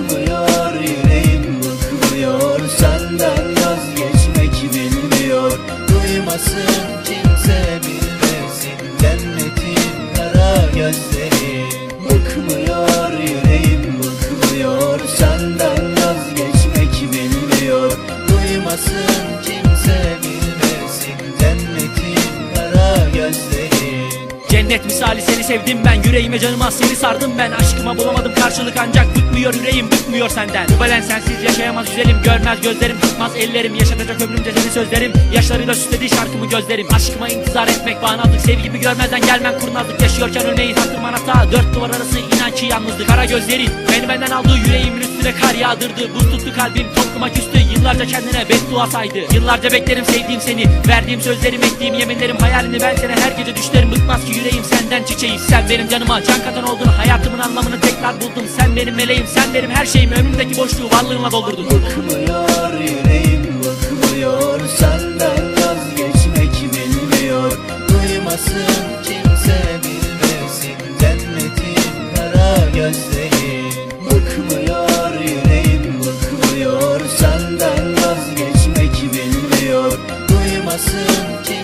Bıkmıyor yüreğim bıkmıyor Senden vazgeçmek bilmiyor. Duymasın Cennet misali seni sevdim ben. Yüreğime canıma seni sardım ben. Aşkıma bulamadım karşılık ancak Bıkmıyor yüreğim bıkmıyor senden. Bu beden sensiz yaşayamaz güzelim. Görmez gözlerim tutmaz ellerim. Yaşatacak ömrümce seni sözlerim. Yaşlarıyla süslediği şarkımı gözlerim. Aşkıma intizar etmek bağnazlık Sevgimi görmezden gelmem. Kurnazlık Yaşıyorken örneği taktırman hata Dört duvar arası yalnızlık Kara gözlerin beni benden aldı Yüreğimin üstüne kar yağdırdı. Buz tuttu kalbim topluma küstü. Yıllarca kendine beddua saydı. Yıllarca beklerim sevdiğim seni. Verdiğim sözlerim ettiğim yeminlerim Hayalini ben sana her gece düşlerim. Bıkmaz ki yüreğim senden çiçeği. Sen benim canıma can katan oldun. Hayatımın anlamını tekrar buldum. Sen benim meleğim sen benim her şeyim. Ömrümdeki boşluğu varlığınla doldurdun Bıkmıyor yüreğim bıkmıyor. Senden vazgeçmek bilmiyor. Duymasın kimse Bıkmıyor yüreğim bıkmıyor. Senden vazgeçmek bilmiyor. Duymasın kimse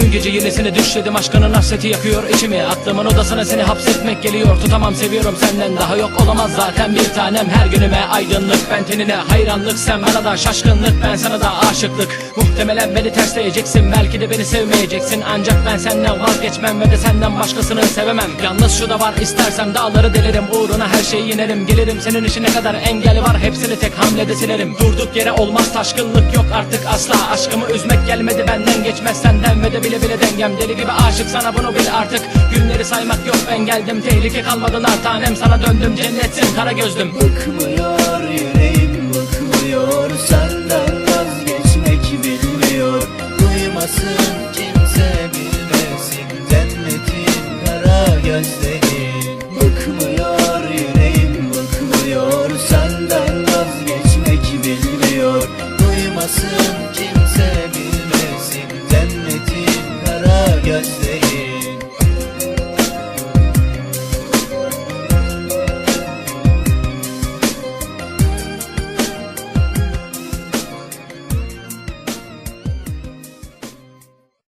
Dün gece yelesine düşledim aşkının hasreti yakıyor içimi. Aklımın odasına seni hapsetmek geliyor. Tutamam seviyorum senden daha yok olamaz zaten. Bir tanem Her günüme aydınlık ben tenine hayranlık. Sen bana da şaşkınlık ben sana da aşıklık. Muhtemelen beni tersleyeceksin belki de beni sevmeyeceksin. Ancak ben senden vazgeçmem ve de senden başkasını sevemem. Yalnız şu da var istersem dağları delerim. Uğruna her şeyi yenerim. Gelirim senin işine kadar engel var. Hepsini tek hamlede silerim. Durduk yere olmaz taşkınlık yok artık asla. Aşkımı üzmek gelmedi benden geçmez senden ve de bile bile dengem Deli gibi aşık sana bunu bil artık. Günleri saymak yok ben geldim. Tehlike kalmadılar tanem Sana döndüm. Cennetsin kara gözlüm. Bıkmıyor yüreğim bıkmıyor. Senden vazgeçmek bilmiyor. Duymasın kimse bilmesin. Cennetin kara gözleri Duymasın kimse